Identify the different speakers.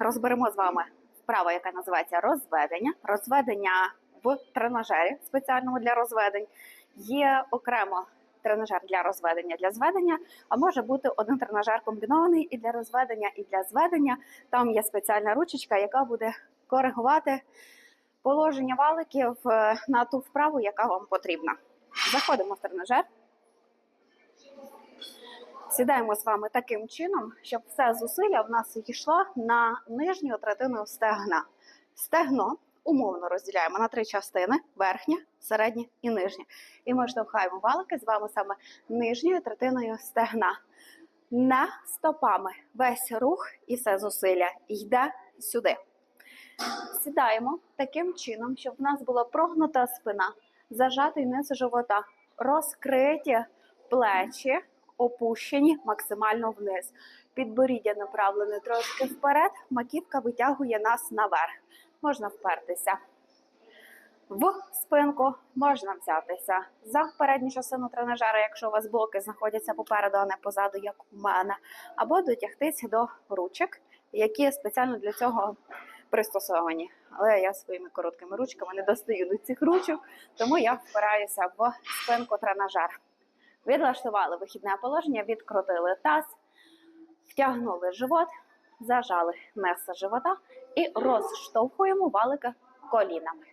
Speaker 1: розберемо з вами вправу, яка називається розведення. Розведення в тренажері спеціальному для розведень. Є окремо тренажер для розведення для зведення, а може бути один тренажер комбінований і для розведення, і для зведення. Там є спеціальна ручечка, яка буде коригувати положення валиків е, на ту вправу, яка вам потрібна. Заходимо в тренажер. Сідаємо з вами таким чином, щоб все зусилля в нас йшло на нижню третину стегна. Стегно умовно розділяємо на три частини: верхнє, середнє і нижнє. І ми штовхаємо валики з вами саме нижньою третиною стегна. Не стопами. Весь рух і все зусилля йде сюди. Сідаємо таким чином, щоб в нас була прогнута спина, зажатий низ живота, розкриті плечі, опущені максимально вниз. Підборіддя направлене трошки вперед, маківка витягує нас наверх. Можна впертися в спинку, можна взятися за передню частину тренажера, якщо у вас блоки знаходяться попереду, а не позаду, як у мене, або дотягтись до ручок, які спеціально для цього пристосовані. Але я своїми короткими ручками не достаю до цих ручок, тому я впираюся в спинку тренажера. Відлаштували вихідне положення, відкрутили таз, втягнули живот, зажали низ живота і розштовхуємо валика колінами.